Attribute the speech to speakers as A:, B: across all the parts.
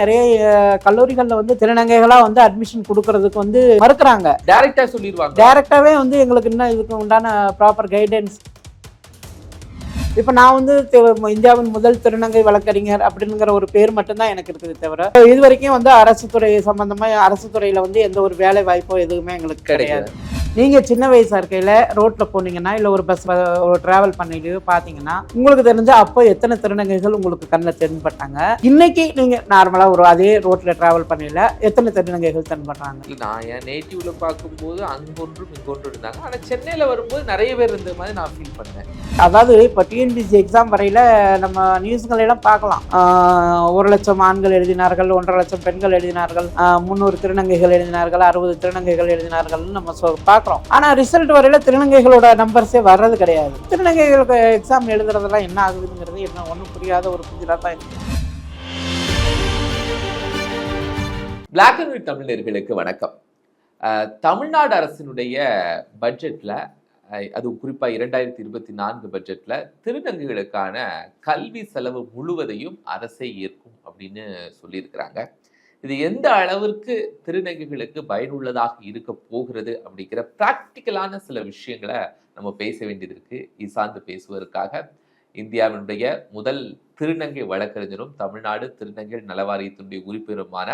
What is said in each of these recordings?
A: நிறைய கல்லூரிகள்ல வந்து திருநங்கைகளா வந்து அட்மிஷன் கொடுக்கறதுக்கு வந்து மறுக்கிறாங்க.
B: டைரக்டா சொல்லிடுவாங்க.
A: டைரக்டாவே வந்து எங்களுக்கு இன்னும் இதுக்கு உண்டான ப்ராப்பர் கைடன்ஸ் இப்போ நான் வந்து இந்தியாவின் முதல் திருநங்கை வழக்கறிஞர் அப்படிங்கிற ஒரு பேர் மட்டும்தான் எனக்கு இருக்குது தவிர இது வரைக்கும் வந்து அரசு துறை சம்பந்தமா அரசு துறையில வந்து எந்த ஒரு வேலை வாய்ப்போ எதுவுமே எங்களுக்கு கிடையாது.
B: கிடையாது
A: நீங்க சின்ன வயசா இருக்கையில ரோட்ல போனீங்கன்னா இல்ல ஒரு பஸ் ஒரு டிராவல் பண்ணிட்டு பாத்தீங்கன்னா உங்களுக்கு தெரிஞ்ச அப்போ எத்தனை திருநங்கைகள் உங்களுக்கு கண்ணில் தென்பட்டாங்க? இன்னைக்கு நீங்க நார்மலா ஒரு அதே ரோட்ல டிராவல் பண்ணல எத்தனை திருநங்கைகள் தென்படுறாங்க?
B: நான் என் நேட்டிவ்ல பார்க்கும்போது அங்கொன்றும் இங்கொன்றும் இருந்தாங்க. ஆனா சென்னையில வரும்போது நிறைய பேர் இருந்த மாதிரி நான் ஃபீல் பண்ணேன்.
A: அதாவது இப்போ டிஎன்பிசி எக்ஸாம் வரையில நம்ம நியூஸ்களை எல்லாம் பார்க்கலாம். ஒரு லட்சம் ஆண்கள் எழுதினார்கள் ஒன்றரை லட்சம் பெண்கள் எழுதினார்கள் முந்நூறு திருநங்கைகள் எழுதினார்கள் அறுபது திருநங்கைகள் எழுதினார்கள்னு நம்ம காட்டுறோம். ஆனால் ரிசல்ட் வரையில திருநங்கைகளோட நம்பர்ஸே வர்றது கிடையாது. திருநங்கைகளுக்கு எக்ஸாம் எழுதுறதெல்லாம் என்ன ஆகுதுங்கிறது என்ன ஒன்றும் புரியாத ஒரு புதிராக தான் இருக்கு.
B: அண்ட் ஒயிட் தமிழர்களுக்கு வணக்கம். தமிழ்நாடு அரசினுடைய பட்ஜெட்டில் அது குறிப்பாக இரண்டாயிரத்தி இருபத்தி நான்கு பட்ஜெட்டில் திருநங்கைகளுக்கான கல்வி செலவு முழுவதையும் அரசே ஏற்கும் அப்படின்னு சொல்லியிருக்கிறாங்க. இது எந்த அளவிற்கு திருநங்கைகளுக்கு பயனுள்ளதாக இருக்க போகிறது அப்படிங்கிற பிராக்டிக்கலான சில விஷயங்களை நம்ம பேச வேண்டியது இருக்கு இது சார்ந்து பேசுவதற்காக இந்தியாவினுடைய முதல் திருநங்கை வழக்கறிஞரும் தமிழ்நாடு திருநங்கை நலவாரியத்தினுடைய உறுப்பினருமான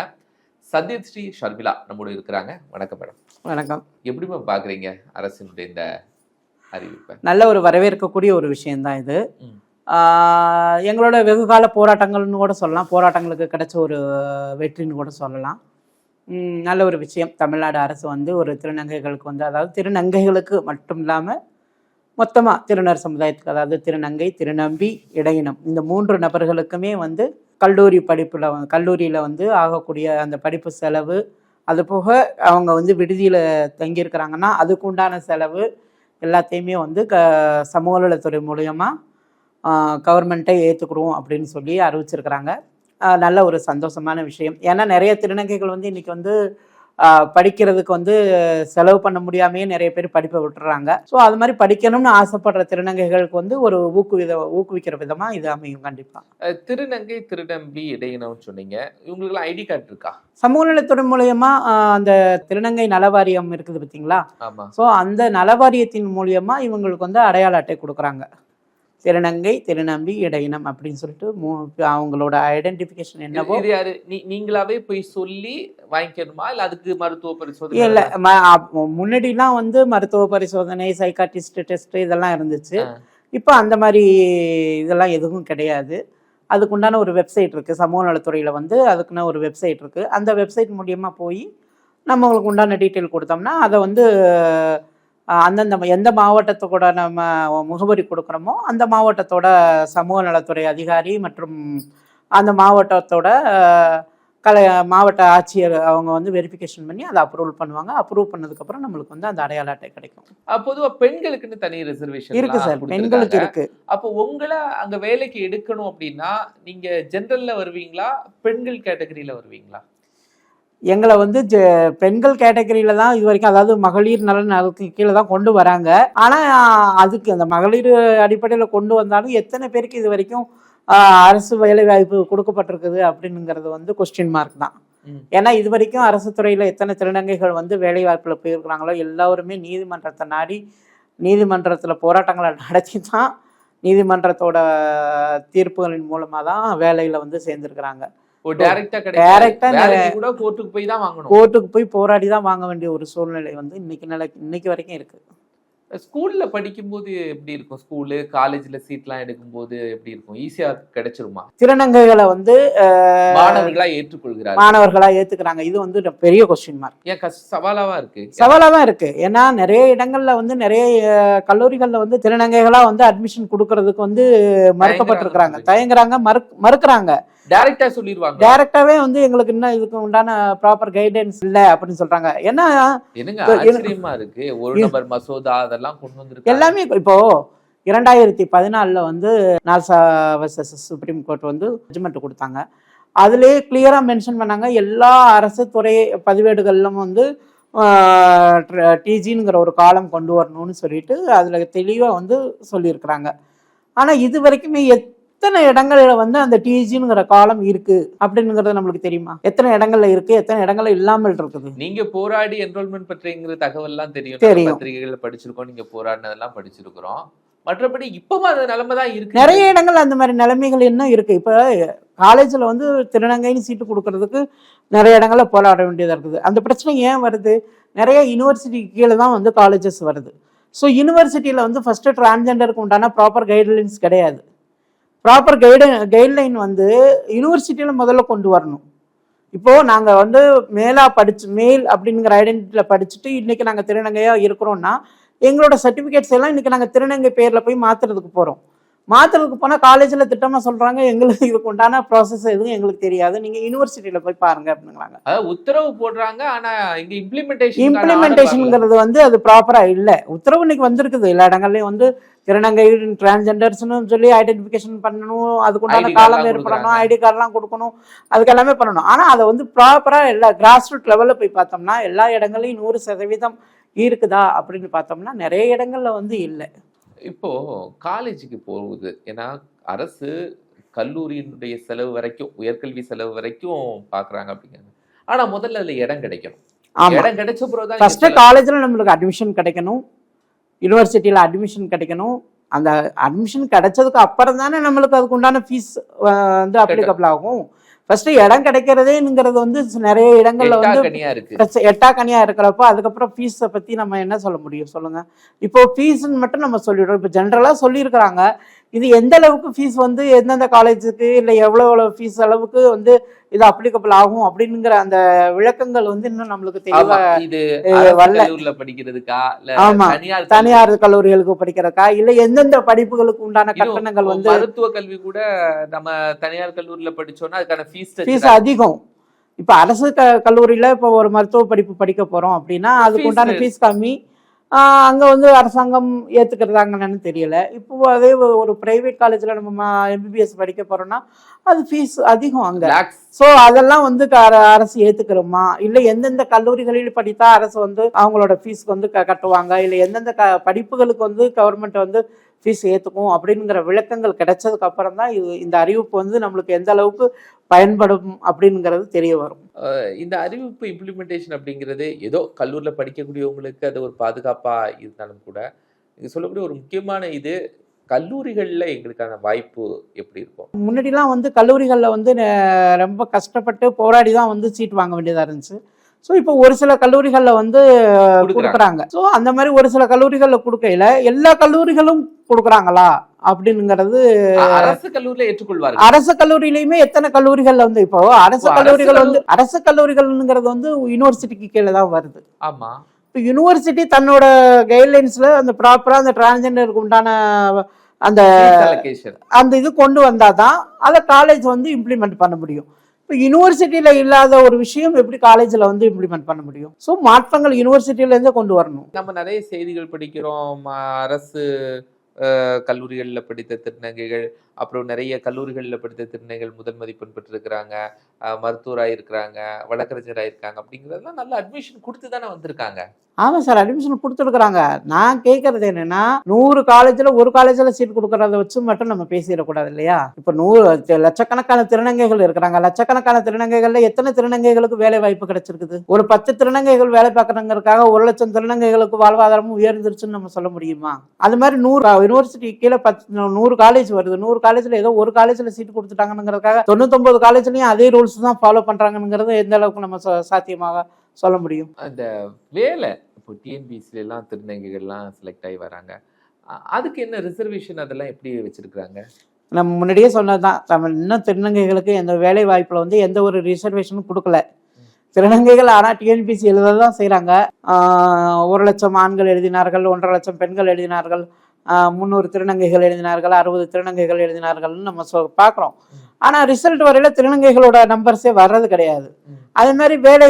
B: சத்யஸ்ரீ ஷர்மிளா நம்மோடு இருக்கிறாங்க. வணக்கம் மேடம்.
A: வணக்கம்.
B: எப்படி மேம் பாக்குறீங்க அரசினுடைய இந்த அறிவிப்பை?
A: நல்ல ஒரு வரவேற்கக்கூடிய ஒரு விஷயம்தான் இது. எங்களோட வெகுகால போராட்டங்கள்னு கூட சொல்லலாம். போராட்டங்களுக்கு கிடைச்ச ஒரு வெற்றின்னு கூட சொல்லலாம். நல்ல ஒரு விஷயம். தமிழ்நாடு அரசு வந்து ஒரு திருநங்கைகளுக்கு வந்து அதாவது திருநங்கைகளுக்கு மட்டும் இல்லாமல் மொத்தமாக திருநர் சமுதாயத்துக்கு அதாவது திருநங்கை திருநம்பி இடையினம் இந்த மூன்று நபர்களுக்குமே வந்து கல்லூரி படிப்பில் கல்லூரியில் வந்து ஆகக்கூடிய அந்த படிப்பு செலவு அது போக அவங்க வந்து விடுதியில் தங்கியிருக்கிறாங்கன்னா அதுக்கு உண்டான செலவு எல்லாத்தையுமே வந்து க சமூக நலத்துறை மூலயமா கவர்மெண்ட்டை ஏற்றுக்குறோம் அப்படின்னு சொல்லி அறிவிச்சிருக்கிறாங்க. நல்ல ஒரு சந்தோஷமான விஷயம். ஏன்னா நிறைய திருநங்கைகள் வந்து இன்னைக்கு வந்து படிக்கிறதுக்கு வந்து செலவு பண்ண முடியாமையே நிறைய பேர் படிப்பை விட்டுறாங்க. ஸோ அது மாதிரி படிக்கணும்னு ஆசைப்படுற திருநங்கைகளுக்கு வந்து ஒரு ஊக்குவித ஊக்குவிக்கிற விதமாக இது அமையும் கண்டிப்பாக
B: திருநங்கை திருநம்பி இடையினம்னு சொன்னீங்க. இவங்களுக்குலாம் ஐடி கார்டு இருக்கா?
A: சமூக நலத்துறை மூலயமா அந்த திருநங்கை நலவாரியம் இருக்குது பார்த்தீங்களா ஸோ அந்த நலவாரியத்தின் மூலியமா இவங்களுக்கு வந்து அடையாள அட்டை கொடுக்குறாங்க. திருநங்கை திருநம்பி இடையினம் அப்படின்னு சொல்லிட்டு மூ அவங்களோட ஐடென்டிஃபிகேஷன் என்னவோ
B: இது யாரு? நீ நீங்களாவே போய் சொல்லி வாங்கிக்கணுமா? இல்ல அதுக்கு மருத்துவ பரிசோதனை
A: இல்லை முன்னாடிலாம் வந்து மருத்துவ பரிசோதனை சைக்காட்டிஸ்ட் டெஸ்ட் இதெல்லாம் இருந்துச்சு. இப்போ அந்த மாதிரி இதெல்லாம் எதுவும் கிடையாது. அதுக்குண்டான ஒரு வெப்சைட் இருக்குது சமூக நலத்துறையில் வந்து அதுக்குன்னு ஒரு வெப்சைட் இருக்குது அந்த வெப்சைட் மூலியமாக போய் நம்மளுக்கு உண்டான டீட்டெயில் கொடுத்தோம்னா அதை வந்து அந்தந்த எந்த மாவட்டத்துக்கூட நம்ம முகவரி கொடுக்குறோமோ அந்த மாவட்டத்தோட சமூக நலத்துறை அதிகாரி மற்றும் அந்த மாவட்டத்தோட கலை மாவட்ட ஆட்சியர் அவங்க வந்து வெரிஃபிகேஷன் பண்ணி அதை அப்ரூவல் பண்ணுவாங்க. அப்ரூவ் பண்ணதுக்கப்புறம் நம்மளுக்கு வந்து அந்த அடையாள அட்டை கிடைக்கும்.
B: அஹ் பொதுவா பெண்களுக்குன்னு தனி ரிசர்வேஷன்
A: இருக்கு சார். பெண்களுக்கு இருக்கு.
B: அப்போ உங்களை அங்க வேலைக்கு எடுக்கணும் அப்படின்னா நீங்க ஜெனரல்ல வருவீங்களா? பெண்கள் கேட்டகரியில வருவீங்களா?
A: எங்களை வந்து ஜெ- பெண்கள் கேட்டகரியில தான் இது வரைக்கும் அதாவது மகளிர் நலன் நலத்துக்கு கீழே தான் கொண்டு வராங்க. ஆனா அதுக்கு அந்த மகளிர் அடிப்படையில் கொண்டு வந்தாலும் எத்தனை பேருக்கு இது வரைக்கும் அரசு வேலை வாய்ப்பு கொடுக்கப்பட்டிருக்குது அப்படிங்கிறது வந்து கொஸ்டின் மார்க் தான். ஏன்னா இது வரைக்கும் அரசு துறையில எத்தனை திருநங்கைகள் வந்து வேலை வாய்ப்புல போயிருக்கிறாங்களோ எல்லாருமே நீதிமன்றத்தை நாடி நீதிமன்றத்துல போராட்டங்களை நடத்தி தான் நீதிமன்றத்தோட தீர்ப்புகளின் மூலமா தான் வேலையில வந்து சேர்ந்திருக்கிறாங்க.
B: கோர்ட்டுக்கு போய் தான் வாங்கணும்.
A: கோர்ட்டுக்கு போய் போராடி தான் வாங்க வேண்டிய ஒரு சூழ்நிலை வந்து இன்னைக்கு நிலை இன்னைக்கு வரைக்கும் இருக்கு.
B: ஸ்கூல்ல படிக்கும்போது எப்படி இருக்கும்? ஸ்கூலு காலேஜ்ல சீட்லாம் எடுக்கும்போது எப்படி இருக்கும்? ஈஸியா கிடைச்சிருமா?
A: திருநங்கைகளை வந்து
B: மாணவர்களா ஏற்றுக்கொள்கிறார்கள்.
A: மாணவர்களா ஏத்துக்கிறாங்க. இது வந்து பெரிய கொஸ்டின் மார்க்
B: ஏன் சவாலாவா இருக்கு?
A: சவாலா தான் இருக்கு. ஏன்னா நிறைய இடங்கள்ல வந்து நிறைய கல்லூரிகள்ல வந்து திருநங்கைகளா வந்து அட்மிஷன் கொடுக்கறதுக்கு வந்து மறுக்கப்பட்டிருக்கிறாங்க. தயங்குறாங்க மறு மறுக்கிறாங்க.
B: டைரக்டா சொல்லிடுவாங்க
A: டைரக்டாவே வந்து எங்களுக்கு இன்னும் இதுக்கு உண்டான ப்ராப்பர் கைடன்ஸ் இல்ல அப்படின்னு சொல்றாங்க. ஏன்னா
B: என்னங்க ஆச்சரியமா இருக்கு? ஒரு நபர் மசோதா அதெல்லாம் கொண்டு வந்திருக்காங்க.
A: எல்லாமே இப்போ இரண்டாயிரத்தி பதினாலில் வந்து நால்சா வர்சஸ் சுப்ரீம் கோர்ட் வந்து ஜட்ஜ்மெண்ட் கொடுத்தாங்க. அதுலேயே கிளியராக மென்ஷன் பண்ணாங்க. எல்லா அரசு துறை பதிவேடுகளிலும் வந்து டிஜிங்கிற ஒரு காலம் கொண்டு வரணும்னு சொல்லிட்டு அதில் தெளிவாக வந்து சொல்லியிருக்கிறாங்க. ஆனால் இது வரைக்குமே எத் எத்தனை இடங்கள்ல வந்து அந்த டிஜிங்கிற காலம் இருக்கு அப்படிங்கிறது நம்மளுக்கு தெரியுமா? எத்தனை இடங்கள்ல இருக்கு? எத்தனை இடங்கள்ல இல்லாமல் இருக்குது?
B: நீங்க போராடி என்ரோல்மெண்ட் பற்றிங்கிற தகவல் எல்லாம் தெரியும். பத்திரிகைகள்ல படிச்சிருக்கோம். நீங்க போராடினதெல்லாம் படிச்சிருக்கிறோம். மற்றபடி இப்பவும் அந்த நிலைமை தான் இருக்கு.
A: நிறைய இடங்கள் அந்த மாதிரி நிலைமைகள் இன்னும் இருக்கு. இப்போ காலேஜில் வந்து திருநங்கைன்னு சீட்டு கொடுக்கறதுக்கு நிறைய இடங்கள்ல போராட வேண்டியதாக இருக்குது. அந்த பிரச்சனை ஏன் வருது? நிறைய யூனிவர்சிட்டி கீழே தான் வந்து காலேஜஸ் வருது. ஸோ யூனிவர்சிட்டியில் வந்து ஃபஸ்ட்டு டிரான்ஜெண்டருக்கு உண்டான ப்ராப்பர் கைட்லைன்ஸ் கிடையாது. ப்ராப்பர் கைடு கைட்லைன் வந்து யூனிவர்சிட்டியில் முதல்ல கொண்டு வரணும். இப்போது நாங்கள் வந்து மேலாக படிச்சு மேல் அப்படிங்கிற ஐடென்டிட்டியில் படிச்சுட்டு இன்றைக்கி நாங்கள் திருநங்கையாக இருக்கிறோம்னா எங்களோட சர்டிஃபிகேட்ஸ் எல்லாம் இன்றைக்கி நாங்கள் திருநங்கை பேரில் போய் மாற்றுறதுக்கு போகிறோம் மாற்றுறதுக்கு போனால் காலேஜில் திட்டமாக சொல்கிறாங்க எங்களுக்கு இதுக்கு உண்டான ப்ராசஸ் எதுவும் எங்களுக்கு தெரியாது. நீங்கள் யூனிவர்சிட்டியில் போய் பாருங்க அப்படிங்கிறாங்க.
B: அதாவது உத்தரவு போடுறாங்க ஆனா இங்க இம்ப்ளிமெண்டேஷன்
A: இம்ப்ளிமெண்டேஷனுங்கிறது வந்து அது ப்ராப்பராக இல்லை. உத்தரவு இன்னைக்கு வந்திருக்குது. எல்லா இடங்கள்லையும் வந்து திருநங்கை டிரான்ஸ்ஜெண்டர்ஸ்னு சொல்லி ஐடென்டிஃபிகேஷன் பண்ணணும். அதுக்குண்டான காலம் ஏற்படணும். ஐடி கார்டெலாம் கொடுக்கணும். அதுக்கு எல்லாமே பண்ணணும். ஆனால் அதை வந்து ப்ராப்பராக எல்லா கிராஸ் ரூட் லெவலில் போய் பார்த்தோம்னா எல்லா இடங்கள்லையும் நூறு சதவீதம் இருக்குதா அப்படின்னு பார்த்தோம்னா நிறைய இடங்கள்ல வந்து இல்லை.
B: இப்போ காலேஜுக்கு போகுது. ஏன்னா அரசு கல்லூரியினுடைய செலவு வரைக்கும் உயர்கல்வி செலவு வரைக்கும் பாக்குறாங்க அப்படிங்கிறாங்க. ஆனா முதல்ல அதுல இடம் கிடைக்கணும். இடம் கிடைச்ச பிறகுதான்
A: ஃபஸ்ட்டு
B: இங்க
A: காலேஜில் நம்மளுக்கு அட்மிஷன் கிடைக்கணும். யூனிவர்சிட்டியில் அட்மிஷன் கிடைக்கணும். அந்த அட்மிஷன் கிடைச்சதுக்கு அப்புறம் தானே நம்மளுக்கு அதுக்கு உண்டான ஃபீஸ் வந்து அப்ளிகபிள் ஆகும். ஃபர்ஸ்ட் இடம் கிடைக்கிறதேங்கிறது வந்து நிறைய இடங்கள்ல வந்து எட்டா கனியா இருக்கிறப்போ அதுக்கப்புறம் ஃபீஸை பத்தி நம்ம என்ன சொல்ல முடியும் சொல்லுங்க. இப்போ ஃபீஸ்ன்னு மட்டும் நம்ம சொல்லிடுறோம். இப்போ ஜென்ரலா சொல்லியிருக்கிறாங்க. இது எந்த அளவுக்கு ஃபீஸ் வந்து எந்தெந்த காலேஜுக்கு இல்லை எவ்வளோ எவ்வளோ ஃபீஸ் அளவுக்கு வந்து இது அப்ளிகபிள் ஆகும் அப்படிங்கிற அந்த விளக்கங்கள் வந்து இன்னும் நம்மளுக்கு
B: ஆமா
A: தெளிவா
B: இது
A: வரல.
B: படிக்கிறதுக்கா இல்ல
A: ஆமா.
B: தனியார்
A: கல்லூரிகளுக்கு படிக்கிறக்கா இல்ல எந்தெந்த படிப்புகளுக்கு உண்டான கட்டணங்கள் வந்து
B: மருத்துவ கல்வி கூட நம்ம தனியார் கல்லூரில படிச்சோம்னா அதுக்கான ஃபீஸ்
A: ஃபீஸ் அதிகம் இப்ப அரசு க கல்லூரியில இப்போ ஒரு மருத்துவ படிப்பு படிக்க போறோம் அப்படின்னா அதுக்கு உண்டான. ஃபீஸ் கம்மி அங்க வந்து அரசாங்கம் ஏத்துக்கிறதாங்கன்னு தெரியல. இப்போ அதே ஒரு- பிரைவேட் காலேஜ்ல நம்ம எம்பிபிஎஸ் படிக்க போறோம்னா அது ஃபீஸ் அதிகம் அங்க. ஸோ அதெல்லாம் வந்து அரசு ஏத்துக்கிறோமா? இல்லை எந்தெந்த கல்லூரிகளில் படித்தா அரசு வந்து அவங்களோட ஃபீஸ் வந்து க- கட்டுவாங்க? இல்லை எந்தெந்த க படிப்புகளுக்கு வந்து கவர்மெண்ட் வந்து ஃபீஸ் ஏற்றுக்கும் அப்படிங்கிற விளக்கங்கள் கிடைச்சதுக்கு அப்புறம் தான் இது இந்த அறிவிப்பு வந்து நம்மளுக்கு எந்த அளவுக்கு பயன்படும் அப்படிங்கிறது தெரிய வரும்.
B: இந்த அறிவிப்பு இம்ப்ளிமெண்டேஷன் அப்படிங்கிறது ஏதோ கல்லூரில படிக்கக்கூடியவங்களுக்கு அது ஒரு பாதுகாப்பா இருந்தாலும் கூட நீங்க சொல்லக்கூடிய ஒரு முக்கியமான இது கல்லூரிகள்ல எங்களுக்கான வாய்ப்பு எப்படி இருக்கும்?
A: முன்னாடிலாம் வந்து கல்லூரிகளில் வந்து ரொம்ப கஷ்டப்பட்டு போராடி தான் வந்து சீட் வாங்க வேண்டியதாக இருந்துச்சு. ஸோ இப்போ ஒரு சில கல்லூரிகளில் வந்து
B: கொடுக்குறாங்க.
A: ஸோ அந்த மாதிரி ஒரு சில கல்லூரிகளில் கொடுக்கையில எல்லா கல்லூரிகளும் கொடுக்குறாங்களா? அப்படிங்கிறது
B: அரசு கல்லூரில ஏற்றுக்கொள்வார்கள்.
A: அரசு கல்லூரியிலயுமே எத்தனை கல்லூரிகள்ல வந்து இப்போ அரசு கல்லூரிகள் வந்து அரசு கல்லூரிகள்ங்கிறது வந்து யூனிவர்சிட்டிக்கு கீழே தான் வருது.
B: ஆமா.
A: இப்போ யூனிவர்சிட்டி தன்னோட கைட்லைன்ஸ்ல அந்த ப்ராப்பரா அந்த டிரான்ஜெண்டருக்கு உண்டான அந்த அந்த இது கொண்டு வந்தாதான் அதை காலேஜ் வந்து இம்ப்ளிமெண்ட் பண்ண முடியும். இப்போ யூனிவர்சிட்டியில் இல்லாத ஒரு விஷயம் எப்படி காலேஜில் வந்து இம்ப்ளிமெண்ட் பண்ண முடியும்? ஸோ மாற்றங்கள் யூனிவர்சிட்டியிலேருந்தே கொண்டு வரணும்.
B: நம்ம நிறைய செய்திகள் படிக்கிறோம். அரசு கல்லூரிகளில் படித்த திருநங்கைகள் அப்புறம் நிறைய கல்லூரிகள்ல படித்த திருநைகள் முதல் மதிப்பெண் பெற்றிருக்கிறாங்க. மருத்துவராக இருக்கிறாங்க வழக்கறிஞராக இருக்காங்க அப்படிங்கிறதெல்லாம் நல்ல அட்மிஷன் கொடுத்து தானே வந்திருக்காங்க.
A: ஆமாம் சார் அட்மிஷன் கொடுத்துருக்குறாங்க. நான் கேட்கறது என்னன்னா நூறு காலேஜில் ஒரு காலேஜில் சீட் கொடுக்கறத வச்சு மட்டும் நம்ம பேசிடக்கூடாது இல்லையா? இப்போ நூறு லட்சக்கணக்கான திருநங்கைகள் இருக்கிறாங்க. லட்சக்கணக்கான திருநங்கைகள்ல எத்தனை திருநங்கைகளுக்கு வேலை வாய்ப்பு கிடைச்சிருக்குது? ஒரு பத்து திருநங்கைகள் வேலை பார்க்குறங்கிறதுக்காக ஒரு லட்சம் திருநங்கைகளுக்கு வாழ்வாதாரமும் உயர்ந்துருச்சுன்னு நம்ம சொல்ல முடியுமா? அது மாதிரி நூறு யூனிவர்சிட்டி கீழே பத்து நூறு காலேஜ் வருது. நூறு காலேஜில் ஏதோ ஒரு காலேஜில் சீட் கொடுத்துட்டாங்கங்கிறதுக்காக தொண்ணூத்தொன்பது காலேஜ்லையும் அதே ரூல்ஸ் தான் ஃபாலோ பண்ணுறாங்கங்கிறது எந்த அளவுக்கு நம்ம சாத்தியமாக சொல்ல முடியும்?
B: அந்த வேலை இப்போ டிஎன்பிசில எல்லாம் திருநங்கைகள்லாம் செலக்ட் ஆகி வராங்க. அதுக்கு என்ன ரிசர்வேஷன் அதெல்லாம் எப்படி வச்சிருக்காங்க
A: நம்ம முன்னாடியே சொன்னதுதான் நம்ம இன்னும் திருநங்கைகளுக்கு எந்த வேலை வாய்ப்புல வந்து எந்த ஒரு ரிசர்வேஷனும் கொடுக்கல. திருநங்கைகள் ஆனால் டிஎன்பிசி எழுத தான் செய்கிறாங்க ஒரு லட்சம் ஆண்கள் எழுதினார்கள் ஒன்றரை லட்சம் பெண்கள் எழுதினார்கள். முந்நூறு திருநங்கைகள் எழுதினார்கள் அறுபது திருநங்கைகள் எழுதினார்கள்னு நம்ம சொ பார்க்குறோம் ஆனால் ரிசல்ட் வரையில திருநங்கைகளோட நம்பர்ஸே வர்றது கிடையாது. அதே மாதிரி வேலை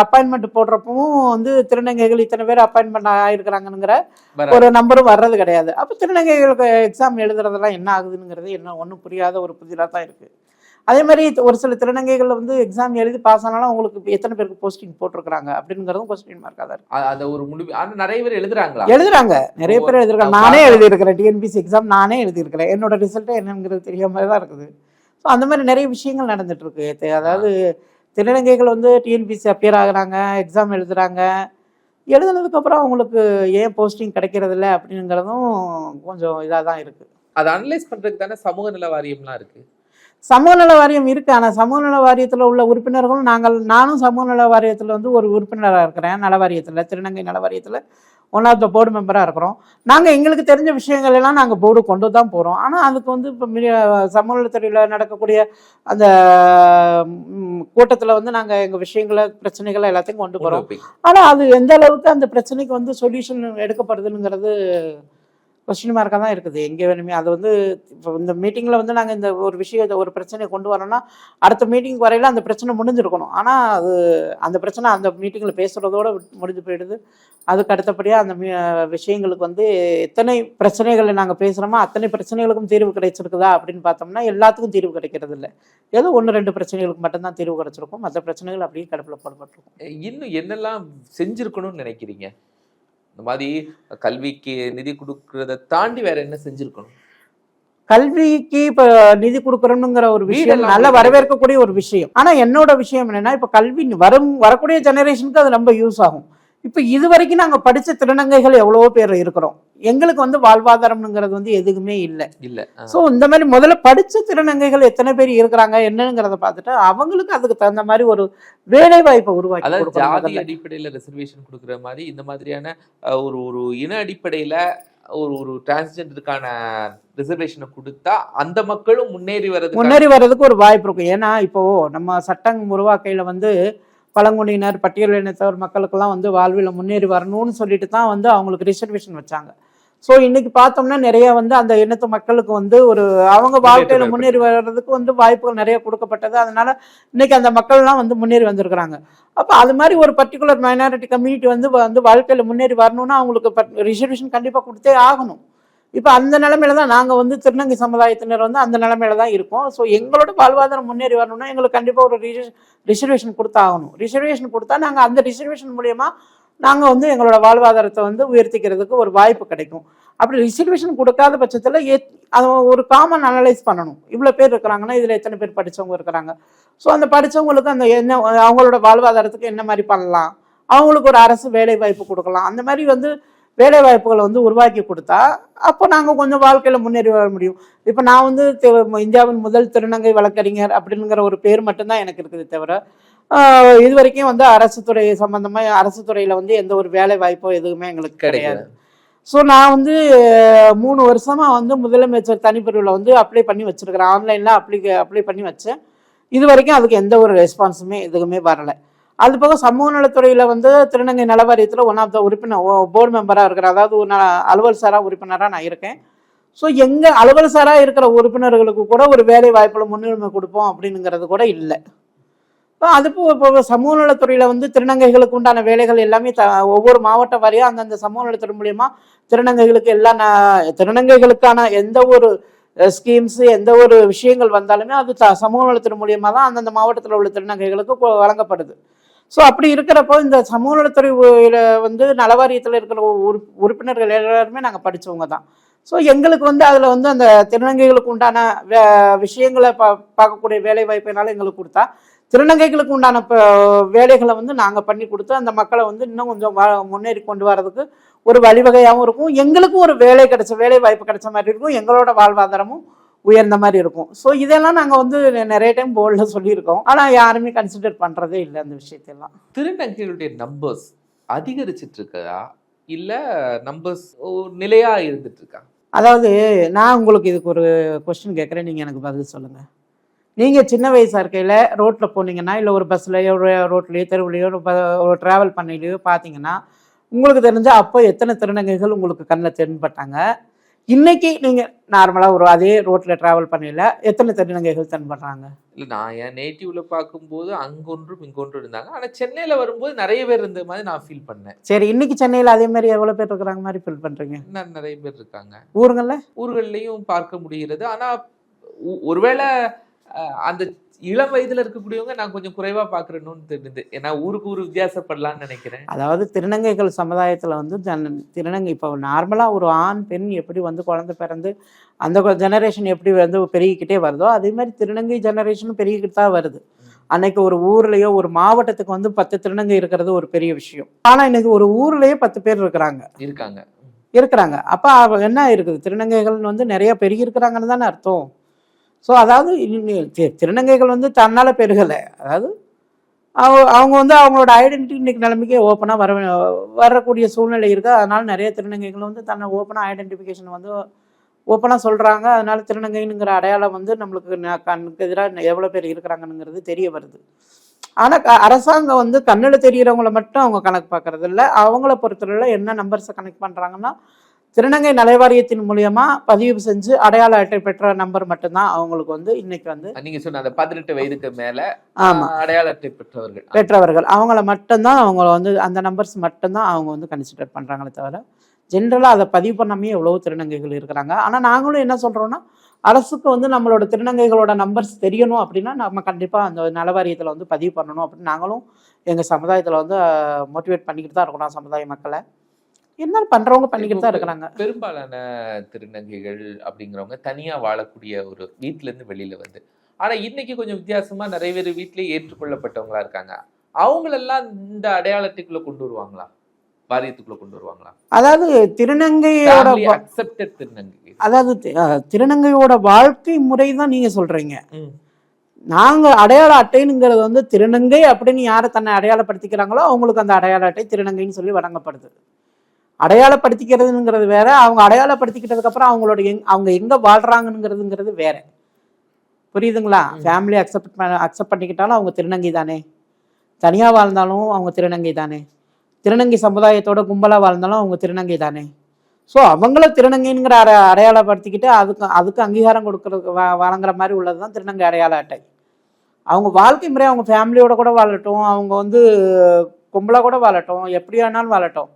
A: அப்பாயின்மெண்ட் போடுறப்பவும் வந்து திருநங்கைகள் இத்தனை பேர் அப்பாயின்மெண்ட் ஆயிருக்கிறாங்கங்கிற
B: வராது.
A: ஒரு நம்பரும் வர்றது கிடையாது அப்போ திருநங்கைகளுக்கு எக்ஸாம் எழுதுறதெல்லாம் என்ன ஆகுதுங்கிறது என்ன ஒன்றும் புரியாத ஒரு புதிராக தான் இருக்கு அதே மாதிரி ஒரு சில திருநங்கைகள் வந்து எக்ஸாம் எழுதி பாஸ் ஆனாலும் அவங்களுக்கு எத்தனை பேருக்கு போஸ்டிங் போட்டிருக்காங்க அப்படிங்கிறதும் கொஸ்டின் மார்க்காக தான் இருக்கு.
B: அ- அந்த ஒரு முடிவு ஆனா நிறைய பேர் எழுதுறாங்களா?
A: எழுதுறாங்க. நிறைய பேர் எழுதிருக்காங்க.
B: நான்.
A: எழுதியிருக்கிறேன். டிஎன்பிசி எக்ஸாம் நானே எழுதியிருக்கிறேன். என்னோட ரிசல்ட்டே என்னங்கிறது தெரியாம தான் இருக்குது. ஸோ அந்த மாதிரி நிறைய விஷயங்கள் நடந்துட்டு இருக்கு. அதாவது திருநங்கைகள் வந்து டிஎன்பிசி அப்பியர் ஆகுறாங்க எக்ஸாம் எழுதுறாங்க. எழுதுனதுக்கப்புறம் அவங்களுக்கு ஏன் போஸ்டிங் கிடைக்கிறது இல்லை அப்படிங்கிறதும் கொஞ்சம் இதாக தான் இருக்கு.
B: அதை அனலைஸ் பண்றதுக்கு தானே சமூக நல வாரியம்லாம் இருக்கு.
A: சமூக நல வாரியம் இருக்கு. ஆனால் சமூக நல வாரியத்தில் உள்ள உறுப்பினர்களும் நாங்கள் நானும் சமூக நல வாரியத்தில் வந்து ஒரு உறுப்பினராக இருக்கிறேன். நல வாரியத்தில் திருநங்கை நல வாரியத்தில் ஒன் ஆஃப் த போர்டு மெம்பராக இருக்கிறோம். நாங்கள் எங்களுக்கு தெரிஞ்ச விஷயங்கள் எல்லாம் நாங்கள் போர்டு கொண்டு தான் போகிறோம் ஆனால் அதுக்கு வந்து இப்போ சமூக நலத்துறையில் நடக்கக்கூடிய அந்த கூட்டத்தில் வந்து நாங்கள் எங்கள் விஷயங்களை பிரச்சனைகளை எல்லாத்தையும் கொண்டு போகிறோம். ஆனால் அது எந்த அளவுக்கு அந்த பிரச்சனைக்கு வந்து சொல்யூஷன் எடுக்கப்படுதுங்கிறது கொஸ்டின் மார்க்காக தான் இருக்குது. எங்கே வேணுமே. அது வந்து இப்போ இந்த மீட்டிங்கில் வந்து நாங்கள் இந்த ஒரு விஷயத்தை ஒரு பிரச்சனையை கொண்டு வரோம்னா அடுத்த மீட்டிங் வரையில அந்த பிரச்சனை முடிஞ்சிருக்கணும். ஆனால் அது அந்த பிரச்சனை அந்த மீட்டிங்கில் பேசுகிறதோட முடிஞ்சு போயிடுது. அதுக்கு அடுத்தபடியாக அந்த மீ- விஷயங்களுக்கு வந்து எத்தனை பிரச்சனைகளை நாங்கள் பேசுகிறோமோ அத்தனை பிரச்சனைகளுக்கும் தீர்வு கிடைச்சிருக்குதா அப்படின்னு பார்த்தோம்னா எல்லாத்துக்கும் தீர்வு கிடைக்கிறது இல்லை. ஏதோ ஒன்று ரெண்டு பிரச்சனைகளுக்கு மட்டும்தான் தீர்வு கிடைச்சிருக்கும். மற்ற பிரச்சனைகள் அப்படியே கடப்பில் போடப்பட்டிருக்கும்.
B: இன்னும் என்னெல்லாம் செஞ்சுருக்கணும்னு நினைக்கிறீங்க? இந்த மாதிரி கல்விக்கு நிதி கொடுக்கறத தாண்டி வேற என்ன செஞ்சிருக்கணும்?
A: கல்விக்கு இப்ப நிதி கொடுக்கறோம்ங்கிற ஒரு விஷயம் நல்ல. வரவேற்கக்கூடிய ஒரு விஷயம். ஆனா என்னோட விஷயம் என்னன்னா இப்ப கல்வி வரும் வரக்கூடிய ஜெனரேஷனுக்கு அது ரொம்ப யூஸ் ஆகும். இப்ப இது வரைக்கும் நாங்க படிச்ச திருநங்கைகள் எவ்வளவோ பேர் இருக்கிறோம். எங்களுக்கு வந்து வாழ்வாதாரம்ங்கிறது வந்து எதுவுமே இல்லை.
B: இல்ல.
A: ஸோ இந்த மாதிரி முதல்ல படிச்ச திருநங்கைகள் எத்தனை பேர் இருக்கிறாங்க? என்னங்கிறத பார்த்துட்டு அவங்களுக்கு அதுக்கு தகுந்த மாதிரி ஒரு வேலை வாய்ப்பை உருவாக்கி
B: அதாவது ஜாதி. அடிப்படையில ரிசர்வேஷன் கொடுக்குற மாதிரி இந்த மாதிரியான ஒரு ஒரு இன அடிப்படையில ஒரு ஒரு டிரான்ஸ்ஜெண்டருக்கான ரிசர்வேஷனை கொடுத்தா அந்த மக்களும் முன்னேறி வர்றதுக்கு
A: முன்னேறி வர்றதுக்கு ஒரு வாய்ப்பு இருக்கும். ஏன்னா இப்போ நம்ம சட்டம் உருவாக்கையில் வந்து பழங்குடியினர் பட்டியலினத்தவர் மக்களுக்கெல்லாம் வந்து வாழ்வில் முன்னேறி வரணும்னு சொல்லிட்டு தான் வந்து அவங்களுக்கு ரிசர்வேஷன் வச்சாங்க. ஸோ இன்னைக்கு பார்த்தோம்னா நிறைய வந்து அந்த இனத்து மக்களுக்கு வந்து ஒரு அவங்க வாழ்க்கையில. முன்னேறி வர்றதுக்கு வந்து வாய்ப்புகள் நிறைய கொடுக்கப்பட்டது. அதனால இன்னைக்கு அந்த மக்கள்லாம் வந்து முன்னேறி வந்திருக்கிறாங்க. அப்போ அது மாதிரி ஒரு பர்டிகுலர் மைனாரிட்டி கம்யூனிட்டி வந்து வந்து வாழ்க்கையில முன்னேறி வரணும்னா அவங்களுக்கு ரிசர்வேஷன் கண்டிப்பாக கொடுத்தே ஆகணும். இப்போ அந்த நிலமையில தான் நாங்கள் வந்து திருநங்கை சமுதாயத்தினர் வந்து அந்த நிலமையில தான் இருக்கோம். ஸோ எங்களோட வாழ்வாதாரம் முன்னேறி வரணும்னா எங்களுக்கு கண்டிப்பாக ஒரு ரிசர்வேஷன் கொடுத்தாகணும். ரிசர்வேஷன் கொடுத்தா நாங்கள் அந்த ரிசர்வேஷன் மூலயமா நாங்கள் வந்து எங்களோட வாழ்வாதாரத்தை வந்து உயர்த்திக்கிறதுக்கு ஒரு வாய்ப்பு கிடைக்கும். அப்படி ரிசர்வேஷன் கொடுக்காத பட்சத்தில் அதை ஒரு காமன் அனலைஸ் பண்ணணும். இவ்வளோ பேர் இருக்கிறாங்கன்னா இதில் எத்தனை பேர் படித்தவங்க இருக்கிறாங்க? ஸோ அந்த படிச்சவங்களுக்கு அந்த என்ன அவங்களோட வாழ்வாதாரத்துக்கு என்ன மாதிரி பண்ணலாம்? அவங்களுக்கு ஒரு அரசு வேலை வாய்ப்பு கொடுக்கலாம். அந்த மாதிரி வந்து வேலை வாய்ப்புகளை வந்து உருவாக்கி கொடுத்தா அப்போ நாங்கள் கொஞ்சம் வாழ்க்கையில் முன்னேறி வர முடியும். இப்போ நான் வந்து இந்தியாவின் முதல் திருநங்கை வழக்கறிஞர் அப்படிங்கிற ஒரு பேர் மட்டும்தான் எனக்கு இருக்குது தவிர இது வரைக்கும் வந்து அரசு துறை சம்பந்தமாக அரசு துறையில் வந்து எந்த ஒரு வேலை வாய்ப்போ எதுவுமே எங்களுக்கு கிடையாது. ஸோ நான் வந்து மூணு வருஷமா வந்து முதலமைச்சர் தனிப்பிரிவில் வந்து அப்ளை பண்ணி வச்சிருக்கிறேன். ஆன்லைனில் அப்ளை அப்ளை பண்ணி வச்சேன். இது வரைக்கும் அதுக்கு எந்த ஒரு ரெஸ்பான்ஸுமே எதுவுமே வரலை. அது போக சமூக நலத்துறையில் வந்து திருநங்கை நலவாரியத்தில் ஒன் ஆஃப் த உறுப்பினர் போர்டு மெம்பராக இருக்கிறேன் அதாவது ஒரு அலுவல் சாரா உறுப்பினராக நான் இருக்கேன். ஸோ எங்கள் அலுவல் சாராக இருக்கிற உறுப்பினர்களுக்கு கூட ஒரு வேலை வாய்ப்பில் முன்னுரிமை கொடுப்போம் அப்படிங்கிறது கூட இல்லை. இப்போ அது இப்போ சமூக நலத்துறையில் வந்து திருநங்கைகளுக்கு உண்டான வேலைகள் எல்லாமே த ஒவ்வொரு மாவட்டம் வரையும் அந்தந்த சமூக நலத்துறை மூலயமா திருநங்கைகளுக்கு எல்லா ந- திருநங்கைகளுக்கான எந்த ஒரு ஸ்கீம்ஸ் எந்த ஒரு விஷயங்கள் வந்தாலுமே அது த சமூக நலத்துறை மூலியமா தான் அந்தந்த மாவட்டத்தில் உள்ள திருநங்கைகளுக்கு வழங்கப்படுது. ஸோ அப்படி இருக்கிறப்போ இந்த சமூக நலத்துறை வந்து நலவாரியத்தில் இருக்கிற உறு உறுப்பினர்கள் எல்லாருமே நாங்கள் படித்தவங்க தான். ஸோ எங்களுக்கு வந்து அதில் வந்து அந்த திருநங்கைகளுக்கு உண்டான வே விஷயங்களை பா பார்க்கக்கூடிய வேலை வாய்ப்பினால எங்களுக்கு கொடுத்தா திருநங்கைகளுக்கு உண்டான ப- வேலைகளை வந்து நாங்கள் பண்ணி கொடுத்து அந்த மக்களை வந்து இன்னும் கொஞ்சம் முன்னேறி கொண்டு வரதுக்கு ஒரு வழிவகையாகவும் இருக்கும். எங்களுக்கும் ஒரு வேலை கிடைச்ச வேலை வாய்ப்பு கிடைச்ச மாதிரி இருக்கும். எங்களோட வாழ்வாதாரமும் உயர்ந்த மாதிரி இருக்கும். ஸோ இதெல்லாம் நாங்கள் வந்து நிறைய டைம் போர்டில் சொல்லியிருக்கோம். ஆனால் யாருமே கன்சிடர் பண்ணுறதே இல்லை அந்த விஷயத்தெல்லாம்.
B: திருநங்கைகளுடைய நம்பர்ஸ் அதிகரிச்சிட்டு இருக்கா இல்ல நம்பர்ஸ் நிலையா இருந்துட்டு இருக்கா
A: அதாவது நான் உங்களுக்கு இதுக்கு ஒரு கொஸ்டின் கேட்குறேன். நீங்கள் எனக்கு பதில் சொல்லுங்கள் நீங்கள் சின்ன வயசாக இருக்கையில் ரோட்டில் போனீங்கன்னா இல்லை ஒரு பஸ்லையோ ஒரு ரோட்லேயோ தெருவுலையோ ஒரு ட்ராவல் பண்ணையிலையோ பார்த்தீங்கன்னா உங்களுக்கு தெரிஞ்ச அப்போ எத்தனை திருநங்கைகள் உங்களுக்கு கண்ணில் தென்பட்டாங்க? இன்னைக்கு நீங்கள் நார்மலாக ஒரு அதே ரோட்டில் ட்ராவல் பண்ணையில் எத்தனை திருநங்கைகள் தென்படுறாங்க
B: இல்ல நான் என் நேட்டிவ்ல பார்க்கும்போது அங்கொன்றும் இங்கொன்றும் இருந்தாங்க. ஆனா சென்னையில வரும்போது நிறைய பேர் இருந்த மாதிரி நான் ஃபீல் பண்ணேன்.
A: சரி இன்னைக்கு சென்னையில் அதே மாதிரி எவ்வளோ பேர் இருக்கிறாங்க மாதிரி ஃபீல் பண்ணுறீங்க
B: இன்னும் நிறைய பேர் இருக்காங்க.
A: ஊருங்களில்?
B: ஊர்கள்லயும் பார்க்க முடிகிறது. ஆனா ஒருவேளை அந்த இளம் வயதுல இருக்கக்கூடியவங்க நான் கொஞ்சம் குறைவா பாக்குறேன்னு தெரியுது ஏன்னா ஊருக்கு ஊர் வித்தியாசப்படலாம்னு நினைக்கிறேன்.
A: அதாவது திருநங்கைகள் சமுதாயத்தில் வந்து திருநங்கை இப்போ நார்மலாக ஒரு ஆண் பெண் எப்படி வந்து குழந்தை பிறந்து அந்த ஜெனரேஷன் எப்படி வந்து பெருகிக்கிட்டே வருதோ அதே மாதிரி திருநங்கை ஜெனரேஷனும் பெருகிக்கிட்டு தான் வருது. அன்னைக்கு ஒரு ஊர்லயோ ஒரு மாவட்டத்துக்கு வந்து பத்து திருநங்கை இருக்கிறது ஒரு பெரிய விஷயம். ஆனால் இன்னைக்கு ஒரு ஊர்லயே பத்து பேர் இருக்கிறாங்க.
B: இருக்காங்க.
A: இருக்கிறாங்க. அப்போ என்ன இருக்குது திருநங்கைகள் வந்து நிறைய பெருகி இருக்கிறாங்கன்னு தானே அர்த்தம். ஸோ அதாவது திருநங்கைகள் வந்து தன்னால் பெருகலை. அதாவது அவ- அவங்க வந்து அவங்களோட ஐடென்டிட்டி இன்னைக்கு நிலைமைக்கே ஓப்பனாக வர வரக்கூடிய சூழ்நிலை இருக்குது அதனால் நிறைய திருநங்கைகள் வந்து தன்னை ஓப்பனாக ஐடென்டிஃபிகேஷன் வந்து ஓப்பனாக சொல்கிறாங்க அதனால் திருநங்கைங்கிற அடையாளம் வந்து நம்மளுக்கு கண்ணுக்கு எதிராக எவ்வளோ பேர் இருக்கிறாங்கங்கிறது தெரிய வருது. ஆனால் க அரசாங்கம் வந்து கண்ணில் தெரிகிறவங்கள மட்டும் அவங்க கணக்கு பார்க்குறதில்ல அவங்கள பொறுத்தவரையில் என்ன நம்பர்ஸை கனெக்ட் பண்ணுறாங்கன்னா திருநங்கை நலைவாரியத்தின் மூலியமா பதிவு செஞ்சு அடையாள அட்டை பெற்ற நம்பர் மட்டும்தான் அவங்களுக்கு வந்து இன்னைக்கு வந்து
B: நீங்க சொன்ன அந்த பதினெட்டு வயதுக்கு மேல
A: ஆமா.
B: அடையாள அட்டை பெற்றவர்கள்.
A: பெற்றவர்கள். அவங்கள மட்டும்தான் அவங்க வந்து அந்த நம்பர்ஸ் மட்டும்தான் அவங்க வந்து கன்சிடர் பண்ணுறாங்களே தவிர ஜென்ரலாக அதை பதிவு பண்ணாமே எவ்வளவோ திருநங்கைகள் இருக்கிறாங்க. ஆனால் நாங்களும் என்ன சொல்கிறோன்னா அரசுக்கு வந்து நம்மளோட திருநங்கைகளோட நம்பர்ஸ் தெரியணும் அப்படின்னா நம்ம கண்டிப்பாக அந்த நலவாரியத்தில் வந்து பதிவு பண்ணணும் அப்படின்னு நாங்களும் எங்கள் சமுதாயத்தில் வந்து மோட்டிவேட் பண்ணிக்கிட்டு தான் இருக்கிறோம் சமுதாய மக்களை. இருந்தாலும் பண்ணுறவங்க பண்ணிக்கிட்டு தான் இருக்கிறாங்க.
B: பெரும்பாலான திருநங்கைகள் அப்படிங்கிறவங்க தனியா வாழக்கூடிய ஒரு வீட்ல இருந்து வெளியில வந்து ஆனா இன்னைக்கு கொஞ்சம் வித்தியாசமா நிறைய பேர் வீட்லயே ஏற்றுக்கொள்ளப்பட்டவங்களா இருக்காங்க. அவங்களெல்லாம் இந்த அடையாளத்துக்குள்ள கொண்டு வருவாங்களா? வாரியத்துக்குள்ள கொண்டு வருவாங்களா?
A: அதாவது திருநங்கையோட
B: அக்செப்டட் திருநங்கை
A: அதாவது திருநங்கையோட வாழ்க்கை முறை தான் நீங்கள் சொல்கிறீங்க
B: ம்.
A: நாங்கள் அடையாள அட்டைங்கிறது வந்து திருநங்கை அப்படின்னு யாரை தன்னை அடையாளப்படுத்திக்கிறாங்களோ அவங்களுக்கு அந்த அடையாள அட்டை திருநங்கைன்னு சொல்லி வழங்கப்படுது. அடையாளப்படுத்திக்கிறதுங்கிறது வேற அவங்க அடையாளப்படுத்திக்கிட்டதுக்கு அப்புறம் அவங்களோட எங் அவங்க எங்க வாழ்றாங்கங்கிறதுங்கிறது வேற. புரியுதுங்களா. ஃபேமிலி அக்செப்ட் பண்ண அக்செப்ட் பண்ணிக்கிட்டாலும் அவங்க திருநங்கை தானே. தனியா வாழ்ந்தாலும் அவங்க திருநங்கை தானே. திருநங்கை சமுதாயத்தோட கும்பலா வாழ்ந்தாலும் அவங்க திருநங்கை தானே. ஸோ அவங்கள திருநங்கைங்கிற அட அடையாளப்படுத்திக்கிட்டு அதுக்கு அதுக்கு அங்கீகாரம் கொடுக்கறதுக்கு வழங்குற மாதிரி உள்ளது தான் திருநங்கை அடையாள அட்டை. அவங்க வாழ்க்கை முறை அவங்க ஃபேமிலியோட கூட வாழட்டும் அவங்க வந்து கும்பலாக கூட வாழட்டும் எப்படி வேணாலும் வாழட்டும்.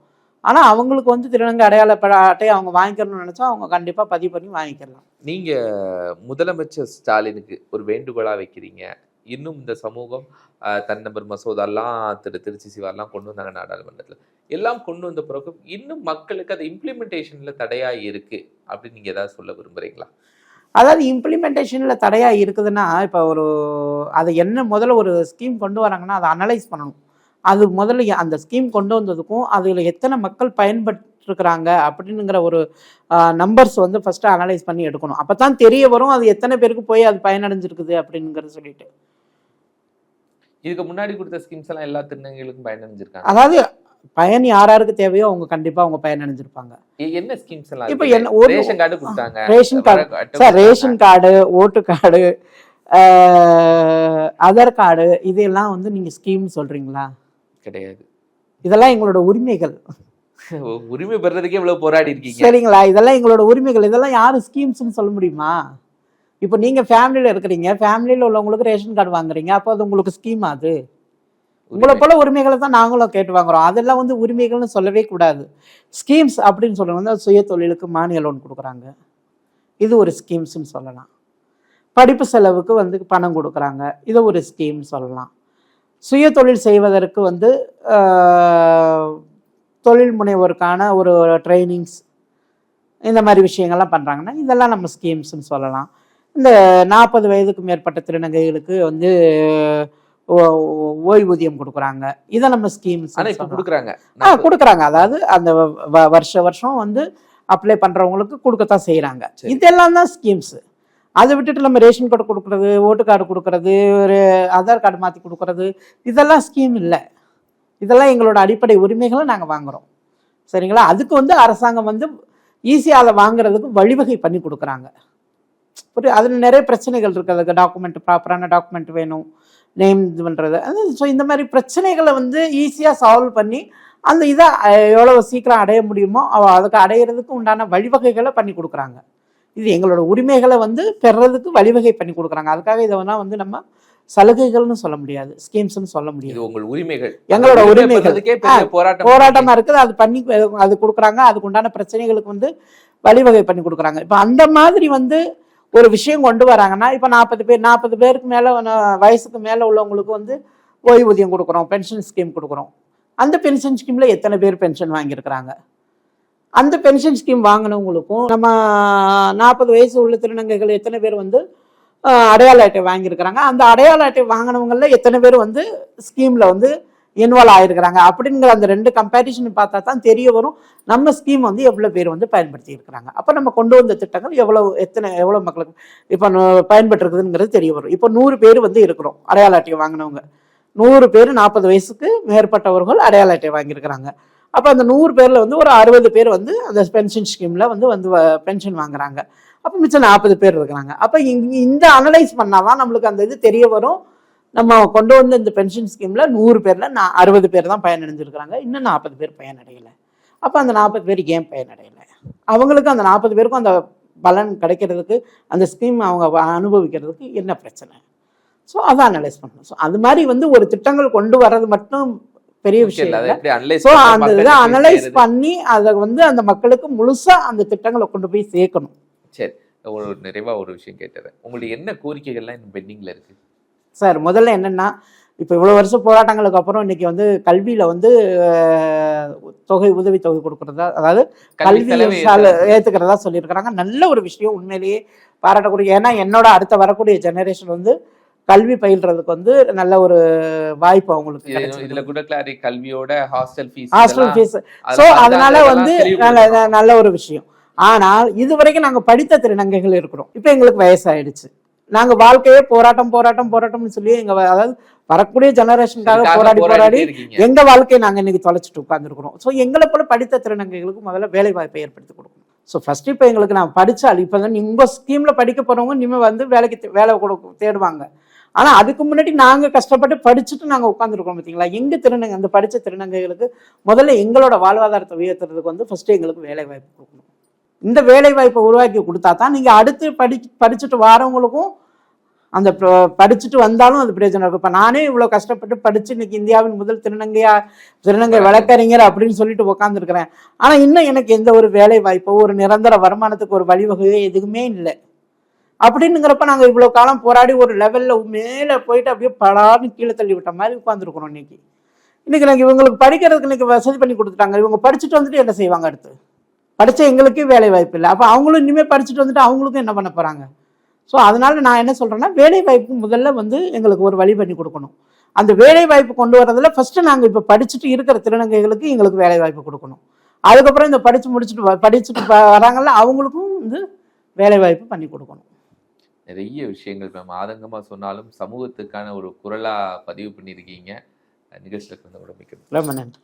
A: ஆனால் அவங்களுக்கு வந்து திருநங்கை அடையாள ப- அட்டை அவங்க வாங்கிக்கணும்னு நினச்சா அவங்க கண்டிப்பாக பதிவு பண்ணி வாங்கிக்கலாம்.
B: நீங்க முதலமைச்சர் ஸ்டாலினுக்கு ஒரு வேண்டுகோளா வைக்கிறீங்க. இன்னும் இந்த சமூகம் தன்னம்பர் மசோதாலாம் திரு திருச்சி சிவாலாம் கொண்டு வந்தாங்க நாடாளுமன்றத்துல. எல்லாம் கொண்டு வந்த பிறகு இன்னும் மக்களுக்கு அது இம்ப்ளிமெண்டேஷன்ல தடையா இருக்கு அப்படின்னு நீங்க ஏதாவது சொல்ல விரும்புறீங்களா?
A: அதாவது இம்ப்ளிமெண்டேஷனில் தடையாக இருக்குதுன்னா இப்போ ஒரு அது என்ன முதல்ல ஒரு ஸ்கீம் கொண்டு வராங்கன்னா அதை அனலைஸ் பண்ணணும். அது முதல்ல அந்த ஸ்கீம் கொண்டு வந்ததுக்கும் அதில் எத்தனை மக்கள் பயன்பட்டுருக்குறாங்க அப்படிங்கிற ஒரு நம்பர்ஸ் வந்து ஃபஸ்ட்டு அனலைஸ் பண்ணி எடுக்கணும். அப்போ தான் தெரிய வரும் அது எத்தனை பேருக்கு போய் அது பயனடைஞ்சிருக்குது அப்படிங்கிறது சொல்லிட்டு.
B: இதுக்கு முன்னாடி கொடுத்த ஸ்கீம்ஸ் எல்லாம் எல்லா திருநங்கைகளுக்கும் பயனடைஞ்சிருக்காங்க.
A: அதாவது பயன் யார் யாருக்கு தேவையோ அவங்க கண்டிப்பாக அவங்க பயனடைஞ்சிருப்பாங்க.
B: என்ன ஸ்கீம்ஸ் எல்லாம்
A: இப்போ? என்ன
B: ரேஷன் கார்டு கொடுத்தாங்க.
A: Ration card. Sir. Ration card ஓட்டு கார்டு ஆதார் கார்டு இதெல்லாம் வந்து நீங்கள் ஸ்கீம் சொல்கிறீங்களா
B: கிடையாது.
A: இதெல்லாம் எங்களோட உரிமைகள்.
B: உரிமை பெறதுக்கே இவ்வளவு போராடி இருக்கீங்க.
A: சரிங்களா? இதெல்லாம் எங்களோட உரிமைகள். இதெல்லாம் யாரும் ஸ்கீம்ஸ்னு சொல்ல முடியுமா? இப்போ நீங்கள் ஃபேமிலியில் இருக்கிறீங்க. ஃபேமிலியில் உள்ளவங்களுக்கு ரேஷன் கார்டு வாங்குறீங்க. அப்போ அது உங்களுக்கு ஸ்கீம் அது? உங்களை. போல உரிமைகளை தான் நாங்களும் கேட்டு வாங்குறோம். அதெல்லாம் வந்து உரிமைகள்னு சொல்லவே கூடாது. ஸ்கீம்ஸ் அப்படின்னு சொல்றது வந்து சுய தொழிலுக்கு மானிய லோன் கொடுக்குறாங்க. இது ஒரு ஸ்கீம்ஸ்னு சொல்லலாம். படிப்பு செலவுக்கு வந்து பணம் கொடுக்குறாங்க. இது ஒரு ஸ்கீம் சொல்லலாம். சுய தொழில் செய்வதற்கு வந்து தொழில் முனைவோருக்கான ஒரு ட்ரைனிங்ஸ் இந்த மாதிரி விஷயங்கள்லாம் பண்ணுறாங்கன்னா இதெல்லாம் நம்ம ஸ்கீம்ஸ்னு சொல்லலாம். இந்த நாற்பது வயதுக்கு மேற்பட்ட திருநங்கைகளுக்கு வந்து ஓய்வூதியம் கொடுக்குறாங்க. இதை நம்ம ஸ்கீம்ஸ்
B: கொடுக்குறாங்க.
A: ஆ கொடுக்குறாங்க. அதாவது அந்த வருஷ வருஷம் வந்து அப்ளை பண்றவங்களுக்கு கொடுக்கத்தான் செய்றாங்க.
B: சரி.
A: இதெல்லாம் தான் ஸ்கீம்ஸ் அதை விட்டுட்டு நம்ம ரேஷன் கார்டு கொடுக்குறது ஓட்டு கார்டு கொடுக்கறது ஒரு ஆதார் கார்டு மாற்றி கொடுக்கறது இதெல்லாம் ஸ்கீம் இல்லை. இதெல்லாம் எங்களோட அடிப்படை உரிமைகளை நாங்கள் வாங்குறோம். சரிங்களா? அதுக்கு வந்து அரசாங்கம் வந்து ஈஸியாக அதை வாங்குறதுக்கு வழிவகை பண்ணி கொடுக்குறாங்க. ஒரு அதில் நிறைய பிரச்சனைகள் இருக்குது அதுக்கு டாக்குமெண்ட் ப்ராப்பரான டாக்குமெண்ட் வேணும். நேம் இது பண்ணுறது அது ஸோ இந்த மாதிரி பிரச்சனைகளை வந்து ஈஸியாக சால்வ் பண்ணி அந்த இதை எவ்வளோ சீக்கிரம் அடைய முடியுமோ அதுக்கு அடையிறதுக்கு உண்டான வழிவகைகளை பண்ணி கொடுக்குறாங்க. இது எங்களோட உரிமைகளை வந்து பெறுறதுக்கு வழிவகை பண்ணி கொடுக்குறாங்க. அதுக்காக இதெல்லாம் வந்து நம்ம சலுகைகள்னு சொல்ல முடியாது ஸ்கீம்ஸ்னு சொல்ல முடியாது.
B: இது உங்கள் உரிமைகள்.
A: எங்களோட உரிமைகள்.
B: பெறதுக்கே போராட்டம்.
A: போராட்டமா இருக்குது. அது பண்ணி அது கொடுக்குறாங்க. அதுக்கு உண்டான பிரச்சனைகளுக்கு வந்து வழிவகை பண்ணி கொடுக்குறாங்க. இப்போ அந்த மாதிரி வந்து ஒரு விஷயம் கொண்டு வராங்கன்னா இப்போ நாற்பது பேர் நாற்பது பேருக்கு மேலே வயசுக்கு மேலே உள்ளவங்களுக்கு வந்து ஓய்வூதியம் கொடுக்குறோம் பென்ஷன் ஸ்கீம் கொடுக்குறோம். அந்த பென்ஷன் ஸ்கீமில் எத்தனை பேர் பென்ஷன் வாங்கியிருக்கிறாங்க? அந்த பென்ஷன் ஸ்கீம் வாங்கினவங்களுக்கும் நம்ம நாற்பது வயசு உள்ள திருநங்கைகள் எத்தனை பேர் வந்து அடையாள அட்டை வாங்கியிருக்கிறாங்க. அந்த அடையாள அட்டை வாங்கினவங்களில் எத்தனை பேர் வந்து ஸ்கீமில் வந்து இன்வால்வ் ஆகிருக்கிறாங்க அப்படிங்கிற அந்த ரெண்டு கம்பேரிஷன் பார்த்தா தான் தெரிய வரும். நம்ம ஸ்கீம் வந்து எவ்வளோ பேர் வந்து பயன்படுத்தி இருக்கிறாங்க அப்போ நம்ம கொண்டு வந்த திட்டங்கள் எவ்வளோ எத்தனை எவ்வளோ மக்களுக்கு இப்போ பயன்பட்டுருக்குதுங்கிறது தெரிய வரும். இப்போ நூறு பேர் வந்து இருக்கிறோம் அடையாள அட்டையை வாங்கினவங்க. நூறு பேர் நாற்பது வயசுக்கு மேற்பட்டவர்கள் அடையாள அட்டை வாங்கியிருக்கிறாங்க. அப்போ அந்த நூறு பேரில் வந்து ஒரு அறுபது பேர் வந்து அந்த பென்ஷன் ஸ்கீமில் வந்து வந்து பென்ஷன் வாங்குறாங்க. அப்போ மிச்சம் நாற்பது பேர் இருக்கிறாங்க. அப்போ இந்த அனலைஸ் பண்ணால் தான் நம்மளுக்கு அந்த இது தெரிய வரும். நம்ம கொண்டு வந்த இந்த பென்ஷன் ஸ்கீமில் நூறு பேரில் நான் அறுபது பேர் தான் பயனடைஞ்சிருக்கிறாங்க. இன்னும் நாற்பது பேர் பயனடையலை. அப்போ அந்த நாற்பது பேர் ஏன் பயனடையலை? அவங்களுக்கு அந்த நாற்பது பேருக்கும் அந்த பலன் கிடைக்கிறதுக்கு அந்த ஸ்கீம் அவங்க அனுபவிக்கிறதுக்கு என்ன பிரச்சனை? ஸோ அதை அனலைஸ் பண்ணணும். ஸோ அது மாதிரி வந்து ஒரு திட்டங்கள் கொண்டு வர்றது மட்டும் பெரிய விஷயம் அந்த இதை அனலைஸ்? பண்ணி அதை வந்து அந்த மக்களுக்கு முழுசா அந்த திட்டங்களை கொண்டு போய் சேர்க்கணும்.
B: சரி. ஒரு நிறைவா ஒரு விஷயம் கேட்டது. உங்களுக்கு என்ன கோரிக்கைகள்லாம் இன்னும் பெண்டிங்ல இருக்கு?
A: சார் முதல்ல என்னன்னா இப்போ இவ்வளோ வருஷம் போராட்டங்களுக்கு அப்புறம் இன்னைக்கு வந்து கல்வியில் வந்து தொகை உதவி தொகை கொடுக்குறதா அதாவது
B: கல்வி
A: ஏற்றுக்கிறதா சொல்லியிருக்கிறாங்க. நல்ல ஒரு விஷயம் உண்மையிலேயே பாராட்டக்கூடிய ஏன்னா என்னோட அடுத்த வரக்கூடிய ஜெனரேஷன் வந்து கல்வி பயில்றதுக்கு வந்து நல்ல ஒரு வாய்ப்பு அவங்களுக்கு.
B: இதுல கூட கிளாரி கல்வியோட hostel fees
A: hostel fees so அதனால வந்து நல்ல ஒரு விஷயம். ஆனால் இது வரைக்கும் நாங்கள் படித்த திருநங்கைகள் இருக்கிறோம். இப்போ எங்களுக்கு வயசாயிடுச்சு. நாங்கள் வாழ்க்கையே போராட்டம் போராட்டம் போராட்டம்னு சொல்லி எங்க அதாவது வரக்கூடிய ஜெனரேஷனுக்காக போராடி போராடி எங்க வாழ்க்கையை நாங்க இன்னைக்கு தொலைச்சிட்டு உட்காந்துருக்கிறோம் ஸோ எங்களை போல படித்த திருநங்கைகளுக்கு முதல்ல வேலை வாய்ப்பை ஏற்படுத்தி கொடுக்கணும். ஸோ ஃபர்ஸ்ட் இப்போ எங்களுக்கு நான் படிச்சால் இப்போ தான் உங்க ஸ்கீம்ல படிக்க போறவங்க இனிமே வந்து வேலைக்கு வேலை கொடுக்க தேடுவாங்க. ஆனா அதுக்கு முன்னாடி நாங்க கஷ்டப்பட்டு படிச்சுட்டு நாங்க உட்காந்துருக்கோம் பார்த்தீங்களா எங்க திருநங்கை அந்த படிச்ச திருநங்கைகளுக்கு முதல்ல எங்களோட வாழ்வாதாரத்தை உயர்த்துறதுக்கு வந்து ஃபர்ஸ்ட் எங்களுக்கு வேலை வாய்ப்பு கொடுக்கணும். இந்த வேலை வாய்ப்பை உருவாக்கி கொடுத்தா தான் நீங்க அடுத்து படி படிச்சுட்டு வரவங்களுக்கும் அந்த படிச்சுட்டு வந்தாலும் அது பிரயோஜனம் இருக்கும். இப்போ நானே இவ்வளோ கஷ்டப்பட்டு படிச்சு இன்னைக்கு இந்தியாவின் முதல் திருநங்கையா திருநங்கை வழக்கறிஞர் அப்படின்னு சொல்லிட்டு உட்காந்துருக்கிறேன் ஆனால் இன்னும் எனக்கு எந்த ஒரு வேலை வாய்ப்போ ஒரு நிரந்தர வருமானத்துக்கு ஒரு வழிவகையோ எதுவுமே இல்லை. அப்படின்னுங்கிறப்ப நாங்கள் இவ்வளோ காலம் போராடி ஒரு லெவலில் மேலே போயிட்டு அப்படியே படார்னு கீழே தள்ளி விட்ட மாதிரி உட்காந்துருக்குறோம் இன்னைக்கு. இன்றைக்கி நாங்கள் இவங்களுக்கு படிக்கிறதுக்கு இன்றைக்கி வசதி பண்ணி கொடுத்துட்டாங்க. இவங்க படிச்சுட்டு வந்துட்டு என்ன செய்வாங்க அடுத்து? படித்த எங்களுக்கே வேலை வாய்ப்பு இல்லை. அப்போ அவங்களும் இனிமேல் படிச்சுட்டு வந்துட்டு அவங்களுக்கும் என்ன பண்ண போகிறாங்க ஸோ அதனால் நான் என்ன சொல்கிறேன்னா வேலை வாய்ப்பு முதல்ல வந்து எங்களுக்கு ஒரு வழி பண்ணி கொடுக்கணும். அந்த வேலை வாய்ப்பு கொண்டு வரதில் ஃபஸ்ட்டு நாங்கள் இப்போ படிச்சுட்டு இருக்கிற திருநங்கைகளுக்கு எங்களுக்கு வேலை வாய்ப்பு கொடுக்கணும். அதுக்கப்புறம் இந்த படித்து முடிச்சுட்டு வ- படிச்சுட்டு வ- வராங்கல்ல அவங்களுக்கும் வந்து வேலை வாய்ப்பு பண்ணி கொடுக்கணும்.
B: நிறைய விஷயங்கள் மேம் ஆதங்கமாக சொன்னாலும் சமூகத்துக்கான ஒரு குரலாக பதிவு பண்ணியிருக்கீங்க. நிகழ்ச்சியில் இருந்தோட மிக்க
A: ரொம்ப நன்றி.